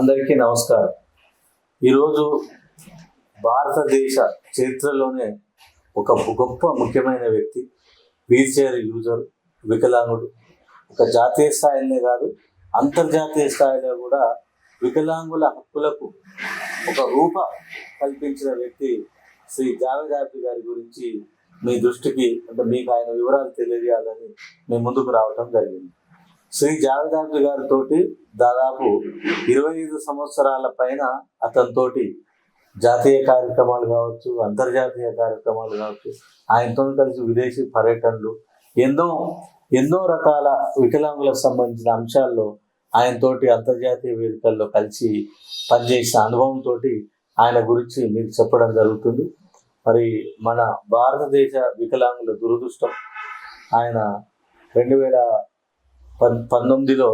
అందరికీ నమస్కారం. ఈరోజు భారతదేశ చరిత్రలోనే ఒక గొప్ప ముఖ్యమైన వ్యక్తి వీల్ చైర్ యూజర్ వికలాంగుడు. ఒక జాతీయ స్థాయిలోనే కాదు అంతర్జాతీయ స్థాయిలో కూడా వికలాంగుల హక్కులకు ఒక రూప కల్పించిన వ్యక్తి శ్రీ జావేద్ గారి గురించి మీ దృష్టికి అంటే మీకు ఆయన వివరాలు తెలియజేయాలని మేము ముందుకు రావటం జరిగింది. శ్రీ జావేదాబ్ది గారితో దాదాపు ఇరవై ఐదు సంవత్సరాల పైన అతనితోటి జాతీయ కార్యక్రమాలు కావచ్చు అంతర్జాతీయ కార్యక్రమాలు కావచ్చు ఆయనతో కలిసి విదేశీ పర్యటనలు ఎన్నో ఎన్నో రకాల వికలాంగులకు సంబంధించిన అంశాల్లో ఆయనతోటి అంతర్జాతీయ వేదికల్లో కలిసి పనిచేసిన అనుభవంతో ఆయన గురించి మీకు చెప్పడం జరుగుతుంది. మరి మన భారతదేశ వికలాంగుల దురదృష్టం ఆయన రెండు వేల పన్ పంతొమ్మిదిలో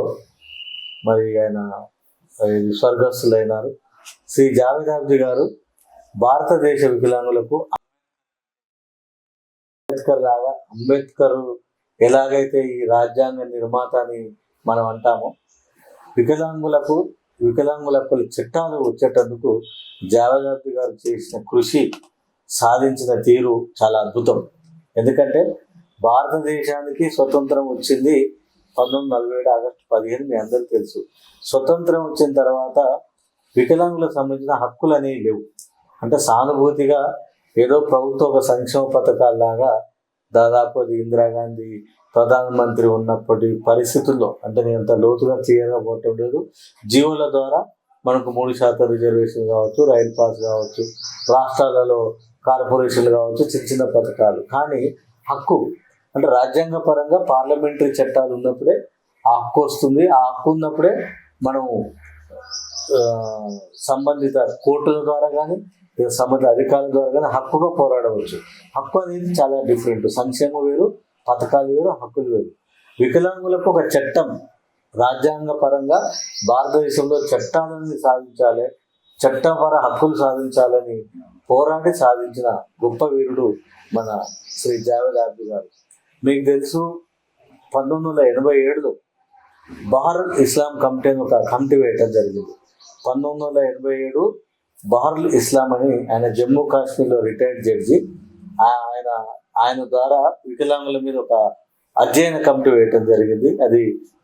మరి ఆయన స్వర్గస్థులైనారు. శ్రీ జావేదాబ్జీ గారు భారతదేశ వికలాంగులకు అంబేద్కర్ లాగా అంబేద్కర్ ఎలాగైతే ఈ రాజ్యాంగ నిర్మాత అని మనం అంటామో వికలాంగులకు వికలాంగులకు చట్టాలు వచ్చేటందుకు జావేదాబ్జీ గారు చేసిన కృషి సాధించిన తీరు చాలా అద్భుతం. ఎందుకంటే భారతదేశానికి స్వతంత్రం వచ్చింది పంతొమ్మిది నలభై ఏడు ఆగస్టు పదిహేను మీ అందరికీ తెలుసు. స్వతంత్రం వచ్చిన తర్వాత వికలాంగులకు సంబంధించిన హక్కులు అనేవి లేవు. అంటే సానుభూతిగా ఏదో ప్రభుత్వ ఒక సంక్షేమ పథకాల్లాగా దాదాపు అది ఇందిరాగాంధీ ప్రధానమంత్రి ఉన్నప్పటి పరిస్థితుల్లో అంటే నేను అంత లోతుగా క్లియర్గా పోవటం లేదు. జీవోల ద్వారా మనకు మూడు శాతం రిజర్వేషన్ కావచ్చు రైల్ పాస్ కావచ్చు రాష్ట్రాలలో కార్పొరేషన్లు కావచ్చు చిన్న చిన్న పథకాలు. కానీ హక్కు అంటే రాజ్యాంగ పరంగా పార్లమెంటరీ చట్టాలు ఉన్నప్పుడే ఆ హక్కు వస్తుంది. ఆ హక్కు ఉన్నప్పుడే మనం సంబంధిత కోర్టుల ద్వారా కానీ లేదా సంబంధిత అధికారుల ద్వారా కానీ హక్కుగా పోరాడవచ్చు. హక్కు అనేది చాలా డిఫరెంట్. సంక్షేమం వేరు పథకాలు వేరు హక్కులు వేరు. వికలాంగులకు ఒక చట్టం రాజ్యాంగ పరంగా భారతదేశంలో చట్టాలని సాధించాలి చట్టపర హక్కులు సాధించాలని పోరాడి సాధించిన గొప్ప వీరుడు మన శ్రీ జావేద్ ఆబ్ది గారు. మీకు తెలుసు పంతొమ్మిది వందల ఎనభై ఏడులో బహర్ ఇస్లాం కమిటీ అని ఒక కమిటీ వేయటం జరిగింది. పంతొమ్మిది వందల ఎనభై ఏడు బహరుల్ ఇస్లాం అని ఆయన జమ్మూ కాశ్మీర్లో రిటైర్డ్ జడ్జి. ఆయన ఆయన ద్వారా వికలాంగుల మీద ఒక అధ్యయన కమిటీ వేయటం జరిగింది. అది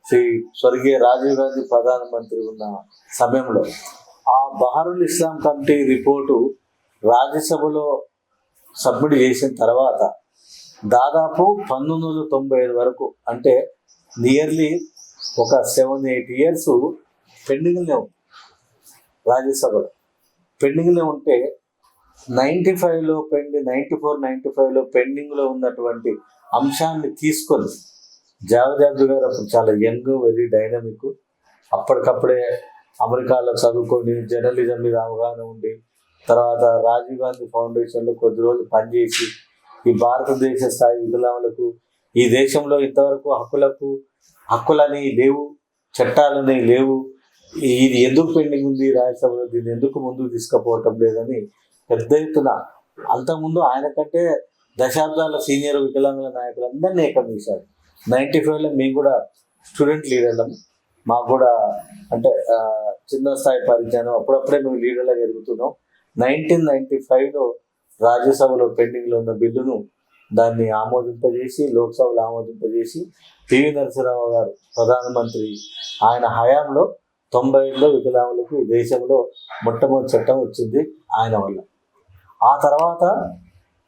శ్రీ స్వర్గీయ రాజీవ్ గాంధీ ప్రధానమంత్రి ఉన్న సమయంలో. ఆ బహరుల్ ఇస్లాం కమిటీ రిపోర్టు రాజ్యసభలో సబ్మిట్ చేసిన తర్వాత దాదాపు పంతొమ్మిది వందల తొంభై ఐదు వరకు అంటే నియర్లీ ఒక సెవెన్ ఎయిట్ ఇయర్స్ పెండింగ్లే ఉంది. రాజ్యసభలో పెండింగ్లో ఉంటే నైంటీ ఫైవ్లో పెండి నైంటీ ఫోర్ నైంటీ ఫైవ్లో పెండింగ్లో ఉన్నటువంటి అంశాన్ని తీసుకొని జావదాబ్ది గారు అప్పుడు చాలా యంగ్ వెరీ డైనమిక్ అప్పటికప్పుడే అమెరికాలో చదువుకొని జర్నలిజం మీద అవగాహన ఉండి తర్వాత రాజీవ్ గాంధీ ఫౌండేషన్లో కొద్ది రోజులు పనిచేసి ఈ భారతదేశ స్థాయి వికలాంగులకు ఈ దేశంలో ఇంతవరకు హక్కులకు హక్కులని లేవు చట్టాలని లేవు. ఇది ఎందుకు పెండింగ్ ఉంది రాజ్యసభలో? దీన్ని ఎందుకు ముందుకు తీసుకుపోవటం లేదని పెద్ద ఎత్తున అంతకుముందు ఆయన కంటే దశాబ్దాల సీనియర్ వికలాంగుల నాయకులందరినీ ఏకం చేశారు. నైంటీ ఫైవ్లో మేము కూడా స్టూడెంట్ లీడర్లం. మాకు కూడా అంటే చిన్న స్థాయి పరిచయం అప్పుడప్పుడే మేము లీడర్లుగా ఎదుగుతున్నాం. నైన్టీన్ నైన్టీ ఫైవ్లో రాజ్యసభలో పెండింగ్లో ఉన్న బిల్లును దాన్ని ఆమోదింపజేసి లోక్సభలో ఆమోదింపజేసి పివి నరసింహరావు గారు ప్రధానమంత్రి ఆయన హయాంలో తొంభై ఏడులో వికలాంగులకు దేశంలో మొట్టమొదటి చట్టం వచ్చింది ఆయన వల్ల. ఆ తర్వాత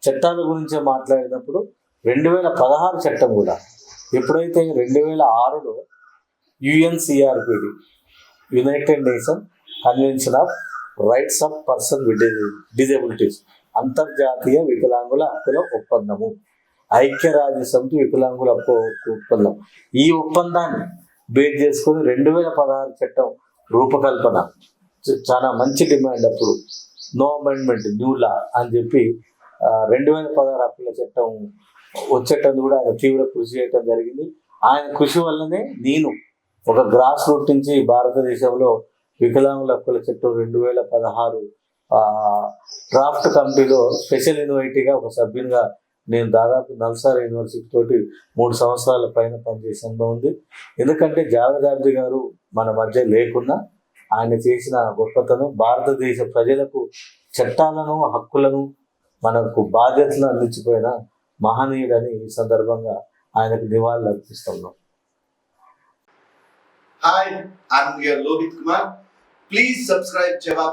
చట్టాల గురించి మాట్లాడినప్పుడు రెండు వేల పదహారు చట్టం కూడా ఎప్పుడైతే రెండు వేల ఆరులో UNCRPD United Nation Convention of Rights of Person with Disabilities అంతర్జాతీయ వికలాంగుల హక్కుల ఒప్పందము. ఐక్యరాజ్య సమితి వికలాంగుల హక్కు ఒప్పందం. ఈ ఒప్పందాన్ని బేట్ చేసుకొని రెండు వేల పదహారు చట్టం రూపకల్పన. చాలా మంచి డిమాండ్ అప్పుడు. నో అమెండ్మెంట్ న్యూ లా అని చెప్పి రెండు వేల పదహారు హక్కుల చట్టం వచ్చేటందుకు కూడా ఆయన తీవ్ర కృషి చేయటం జరిగింది. ఆయన కృషి వల్లనే నేను ఒక గ్రాస్ రూట్ నుంచి భారతదేశంలో వికలాంగుల హక్కుల చట్టం రెండు వేల పదహారు డ్రాఫ్ట్ కమిటీలో స్పెషల్ ఇన్వైటీగా ఒక సభ్యునిగా నేను దాదాపు నల్సార్ యూనివర్సిటీ తోటి మూడు సంవత్సరాల పైన పనిచేసే అనుభవం ఉంది. ఎందుకంటే జావేద్ ఆబ్ది గారు మన మధ్య లేకున్నా ఆయన చేసిన గొప్పతనం భారతదేశ ప్రజలకు చట్టాలను హక్కులను మనకు బాధ్యతలను అందించిపోయిన మహనీయుడని ఈ సందర్భంగా ఆయనకు నివాళులు అర్పిస్తున్నాం. Hi I'm your Lohit Kumar. Please subscribe Jawab